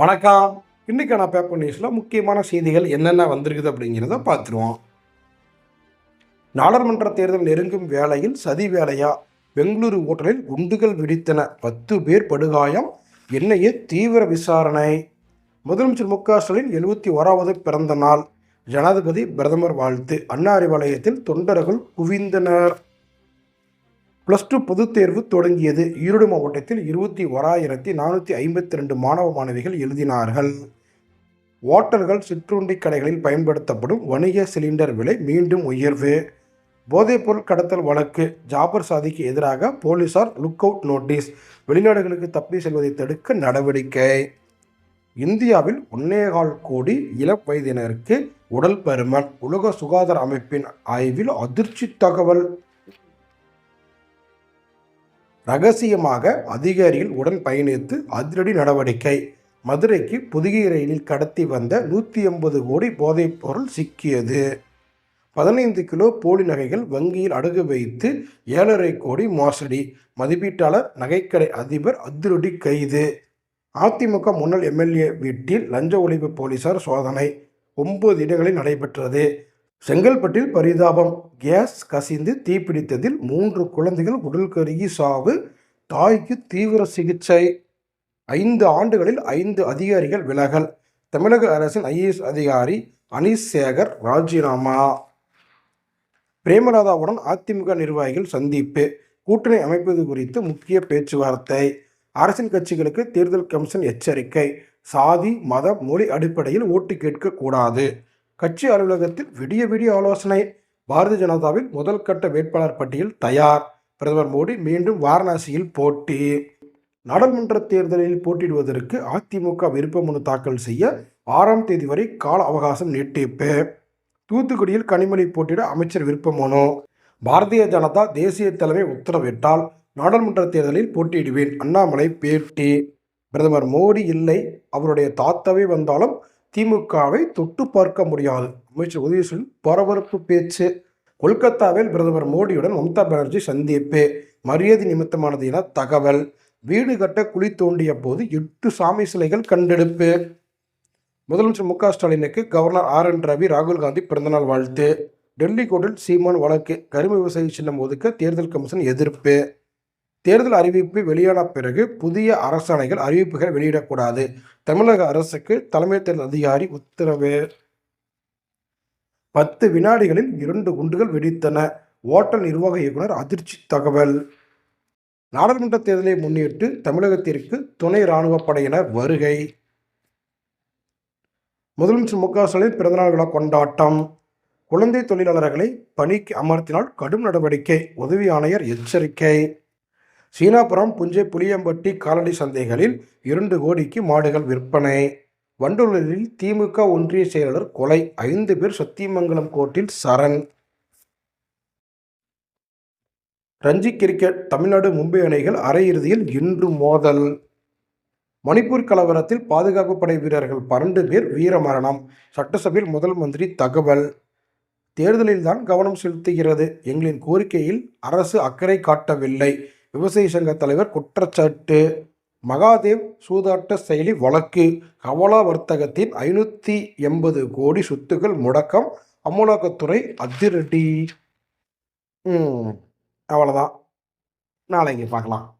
வணக்கம். இன்னைக்கான பேப்பர் நியூஸில் முக்கியமான செய்திகள் என்னென்ன வந்திருக்குது அப்படிங்கிறத பார்த்துருவோம். நாடாளுமன்ற தேர்தல் நெருங்கும் வேளையில் சதி வேலையா? பெங்களூரு ஓட்டலில் குண்டுகள் வெடித்தன. பத்து பேர் படுகாயம். என்ஐஏ தீவிர விசாரணை. முதலமைச்சர் மு க ஸ்டாலின் எழுபத்தி ஓராவது பிறந்த நாள். ஜனாதிபதி பிரதமர் வாழ்த்து. அண்ணா அறிவாலயத்தில் தொண்டர்கள் குவிந்தனர். ப்ளஸ் டூ பொதுத் தேர்வு தொடங்கியது. ஈரோடு மாவட்டத்தில் இருபத்தி ஓராயிரத்தி நானூற்றி ஐம்பத்தி ரெண்டு மாணவ மாணவிகள் எழுதினார்கள். ஓட்டல்கள் சிற்றுண்டி கடைகளில் பயன்படுத்தப்படும் வணிக சிலிண்டர் விலை மீண்டும் உயர்வு. போதைப்பொருள் கடத்தல் வழக்கு ஜாபர் சாதிக்கு எதிராக போலீசார் லுக் அவுட் நோட்டீஸ் வெளிநாடுகளுக்கு தப்பி செல்வதை தடுக்க நடவடிக்கை. இந்தியாவில் ஒன்னேகால் கோடி இளம் வயதினருக்கு உடல் பருமன் உலக சுகாதார அமைப்பின் ஆய்வில் அதிர்ச்சி தகவல். ரகசியமாக அதிகாரிகள் உடன் பயணித்து அதிரடி நடவடிக்கை. மதுரைக்கு புதிய ரயிலில் கடத்தி வந்த நூற்றி ஐம்பது கோடி போதைப் பொருள் சிக்கியது. பதினைந்து கிலோ போலி நகைகள் வங்கியில் அடகு வைத்து ஏழரை கோடி மோசடி. மதிப்பீட்டாளர் நகைக்கடை அதிபர் அதிரடி கைது. அதிமுக முன்னாள் எம்எல்ஏ வீட்டில் லஞ்ச ஒழிப்பு போலீசார் சோதனை. ஒன்பது இடங்களில் நடைபெற்றது. செங்கல்பட்டில் பரிதாபம். கேஸ் கசிந்து தீப்பிடித்ததில் மூன்று குழந்தைகள் உடல் கருகி சாவு. தாய்க்கு தீவிர சிகிச்சை. ஐந்து ஆண்டுகளில் ஐந்து அதிகாரிகள் விலகல். தமிழக அரசின் ஐஏஎஸ் அதிகாரி அனீஸ் சேகர் ராஜினாமா. பிரேமலதாவுடன் அதிமுக நிர்வாகிகள் சந்திப்பு. கூட்டணி அமைப்பது குறித்து முக்கிய பேச்சுவார்த்தை. அரசின் கட்சிகளுக்கு தேர்தல் கமிஷன் எச்சரிக்கை. சாதி மத மொழி அடிப்படையில் ஓட்டு கேட்கக்கூடாது. கட்சி அலுவலகத்தில் விடிய விடிய ஆலோசனை. பாரதிய ஜனதாவின் முதல் கட்ட வேட்பாளர் பட்டியல் தயார். பிரதமர் மோடி மீண்டும் வாரணாசியில் போட்டி. நாடாளுமன்ற தேர்தலில் போட்டியிடுவதற்கு அதிமுக விருப்ப மனு தாக்கல் செய்ய ஆறாம் தேதி வரை கால அவகாசம் நீட்டிப்பு. தூத்துக்குடியில் கனிமொழி போட்டியிட அமைச்சர் விருப்ப மனு பாரதிய ஜனதா தேசிய தலைமை உத்தரவிட்டால் நாடாளுமன்ற தேர்தலில் போட்டியிடுவேன் அண்ணாமலை பேட்டி. பிரதமர் மோடி இல்லை அவருடைய தாத்தாவே வந்தாலும் திமுகவை தொட்டு பார்க்க முடியாது. அமைச்சர் உதயசூல் பரபரப்பு பேச்சு. கொல்கத்தாவில் பிரதமர் மோடியுடன் மம்தா பானர்ஜி சந்திப்பு. மரியாதை நிமித்தமானது என தகவல். வீடு கட்ட குழி தோண்டிய போது எட்டு சாமி சிலைகள் கண்டெடுப்பு. முதலமைச்சர் மு க ஸ்டாலினுக்கு கவர்னர் ஆர் என் ரவி ராகுல் காந்தி பிறந்தநாள் வாழ்த்து. டெல்லி கோர்ட்டில் சீமான் வழக்கு. கரும்பு விவசாயி சின்னம் ஒதுக்க தேர்தல் கமிஷன் எதிர்ப்பு. தேர்தல் அறிவிப்பு வெளியான பிறகு புதிய அரசாணைகள் அறிவிப்புகள் வெளியிடக்கூடாது. தமிழக அரசுக்கு தலைமை தேர்தல் அதிகாரி உத்தரவு. பத்து வினாடிகளில் இரண்டு குண்டுகள் வெடித்தன. ஓட்டல் நிர்வாக இயக்குனர் அதிர்ச்சி தகவல். நாடாளுமன்ற தேர்தலை முன்னிட்டு தமிழகத்திற்கு துணை இராணுவ படையினர் வருகை. முதலமைச்சர் மு க ஸ்டாலின் பிறந்தநாள் விழா கொண்டாட்டம். குழந்தை தொழிலாளர்களை பணிக்கு அமர்த்தினால் கடும் நடவடிக்கை. உதவி ஆணையர் எச்சரிக்கை. சீனாபுரம் புஞ்சை புளியம்பட்டி காலடி சந்தைகளில் இரண்டு கோடிக்கு மாடுகள் விற்பனை. வண்டலூரில் திமுக ஒன்றிய செயலாளர் கொலை ஐந்து பேர் சத்தியமங்கலம் கோர்ட்டில் சரண். ரஞ்சி கிரிக்கெட் தமிழ்நாடு மும்பை அணிகள் அரையிறுதியில் இன்று மோதல். மணிப்பூர் கலவரத்தில் பாதுகாப்பு படை வீரர்கள் பன்னெண்டு பேர் வீரமரணம் சட்டசபையில் முதல் மந்திரி தகவல். தேர்தலில்தான் கவனம் செலுத்துகிறது. எங்களின் கோரிக்கையில் அரசு அக்கறை காட்டவில்லை. விவசாய சங்க தலைவர் குற்றச்சாட்டு. மகாதேவ் சூதாட்ட செயலி வழக்கு. கவலா வர்த்தகத்தின் ஐநூற்றி எண்பது கோடி சொத்துக்கள் முடக்கம். அமலாக்கத்துறை அதிரடி. அவ்வளோதான் நாளைக்கு பார்க்கலாம்.